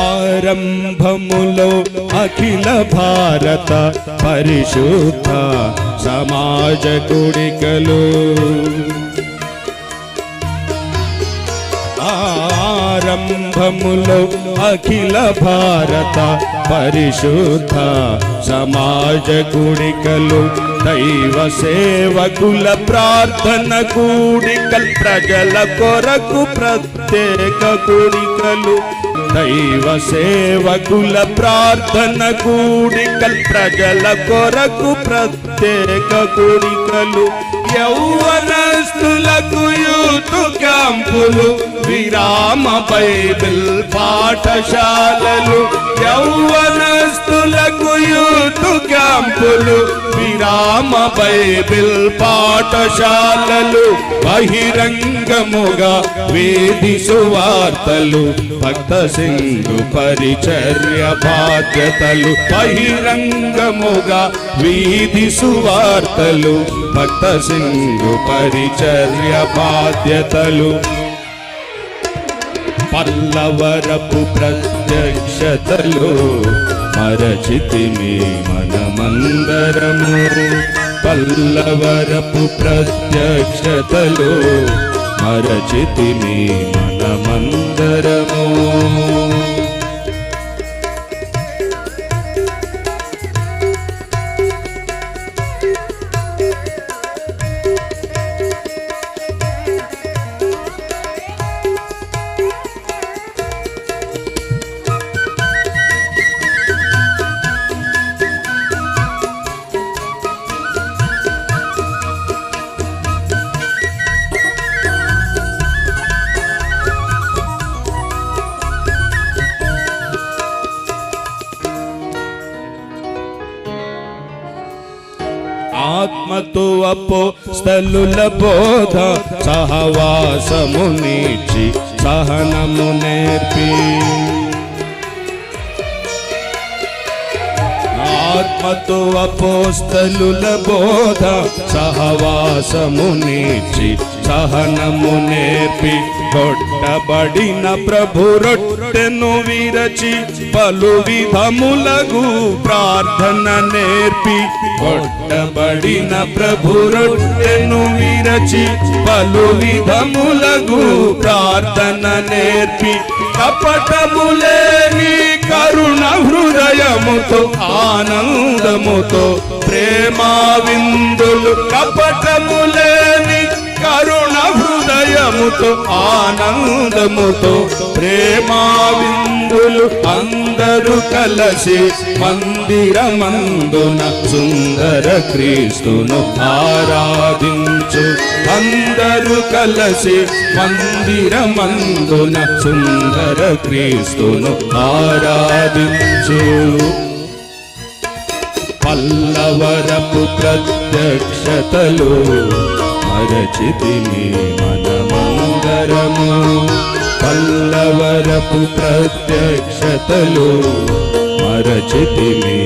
ఆరంభములో అఖిల భారత పరిశుద్ధ సమాజ కుడికలు ఆరంభములో అఖిల భారత పరిశుద్ధ సమాజ కుడికలు దైవ సేవకుల ప్రార్థన కూడికల్ ప్రజల కొరకు ప్రత్యేక కుడికలు దైవ సేవకుల ప్రార్థన కూడికల్ ప్రజల కొరకు ప్రత్యేక కూడికలు యౌవనస్తులకు యూతు క్యాంపులు విరామ బైబిల్ పాఠశాలలు యౌవనస్తు యౌవనస్తులకు యూత్ క్యాంపులు విరామ బైబిల్ పాఠశాలలు బహిరంగముగా వేది సువార్తలు భక్త సింధు పరిచర్య బాధ్యతలు బహిరంగముగా వీధి సువార్తలు భక్త సింధు పరిచర్య బాధ్యతలు. పల్లవరపు ప్రత్యక్షతలు మరచితిమి మనమందరము. పల్లవరపు ప్రత్యక్షతలు మరచితిమి మనమందరము. ఆత్మతో అపోస్తలుల బోధ సహవాసము నీచి సహనము నేర్పి. ఆత్మతో అపోస్తలుల బోధ సహవాసము నీచి సహనము నేర్పి కొట్టబడిన ప్రభు రొట్టెను విరచి పలు విధములగు ప్రార్థన నేర్పి కొట్టబడిన ప్రభు రొట్టెను విరచి పలు విధములగు ప్రార్థన నేర్పి కపటములేని కరుణ హృదయముతో ఆనందముతో ప్రేమా విందులు కపట ప్రేమతో ఆనందముతో ప్రేమా విందులు అందరూ కలసి మందిరమందున సుందర క్రీస్తును ఆరాధించు. అందరూ కలసి మందిరమందున సుందర క్రీస్తును ఆరాధించు. పల్లవరపు ప్రత్యక్షతలు మరచితిమి మనమందరము పల్లవరపు ప్రత్యక్షతలు మరచితిమి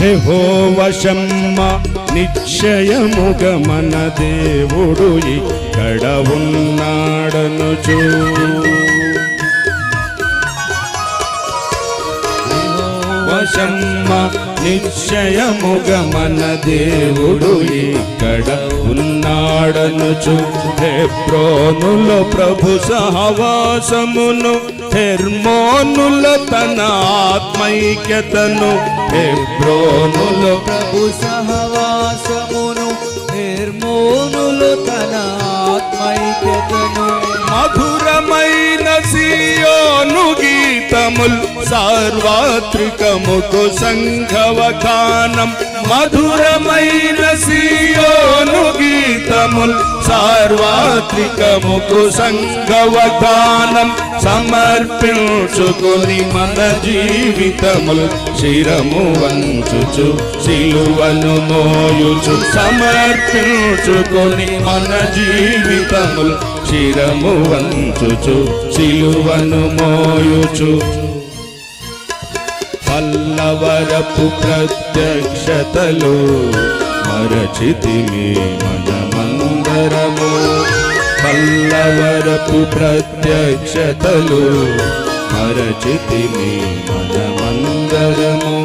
జెహోవశమ్మ నిశ్చయముగ మన దేవుడు ఇక్కడ ఉన్నాడనుచు వశమ్మ నిశ్చయముగ మన దేవుడు ఇక్కడ ఉన్న ఉన్నాడనుచు హెబ్రోనులో ప్రభు సహవాసమును. హెర్మోనుల తన ఆత్మైక్యతను. హెబ్రోనులో ప్రభు సహవాసమును. నిర్మోనులు తన ఆత్మైక్యతను. మధురమైన సియోను గీతముల్. సార్వత్రికముకు సంఘవకానం. మధురమైన సియోను గీతముల్ సార్వత్రికముకు సంగవధానం సమర్పించుకొని మన జీవితముల్ శిరము వంచుచు శిలువను మోయుచు సమర్పించుకొని మన జీవితముల్ శిరము వంచుచు శిలువను మోయుచు. పల్లవరపు ప్రత్యక్షతలు మరచితిమి మనమందరము పల్లవరపు ప్రత్యక్షతలు మరచితిమి మనమందరము.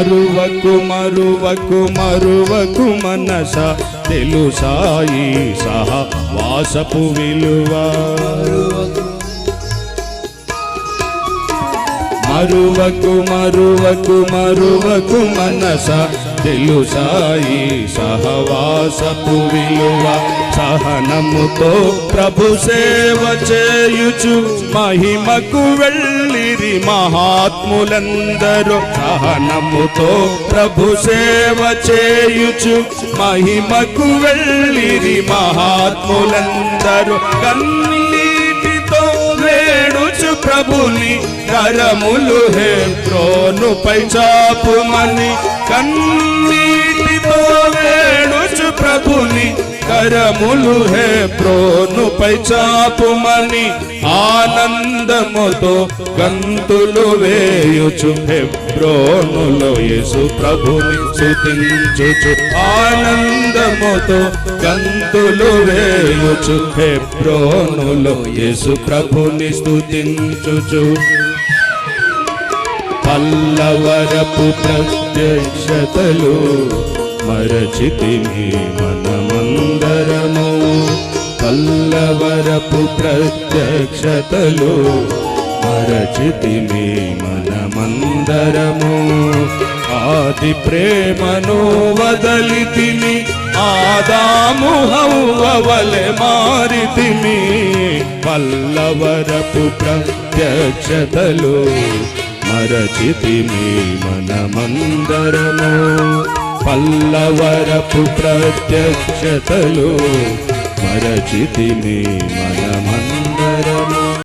మరువకు మరువకు మరువకు మనస తెలుసాయి సహ వాసపు విలువ? మరువకు మరువకు మరువకు మనస తెలుసాయి సహవాసపు విలువ? సహనముతో ప్రభు సేవ చేయుచు మహిమకు వెళ్ళిరి మహాత్ములందరూ. సహనముతో ప్రభు సేవ చేయుచు మహిమకు వెళ్ళిరి మహాత్ములందరూ. కన్నీటితో వేడుచు ప్రభుని కరములు హే ప్రోను పై చాపుమని. కన్నీటితో వేడుచు ప్రభుని కరములు హే ప్రోనుపై చాపుమని ఆనందముతో గంతులు వేయుచు హే హెబ్రోనులో యేసు ప్రభుని స్తుతించుచు ఆనందముతో గంతులు వేయుచు హే హెబ్రోనులో యేసు ప్రభుని స్థుతించుచు పల్లవరపు ప్రత్యక్షతలు మరచితిమి మనమందరము. పల్లవరపు ప్రత్యక్షతలు మరచితిమి మనమందరము. ఆది ప్రేమను వదలితిని ఆదాము హౌవలె మారితిమి పల్లవరపు ప్రత్యక్షతలు మరచితిమి మనమందరము. పల్లవరపు ప్రత్యక్షతలు మరచితిమి మనమందరము.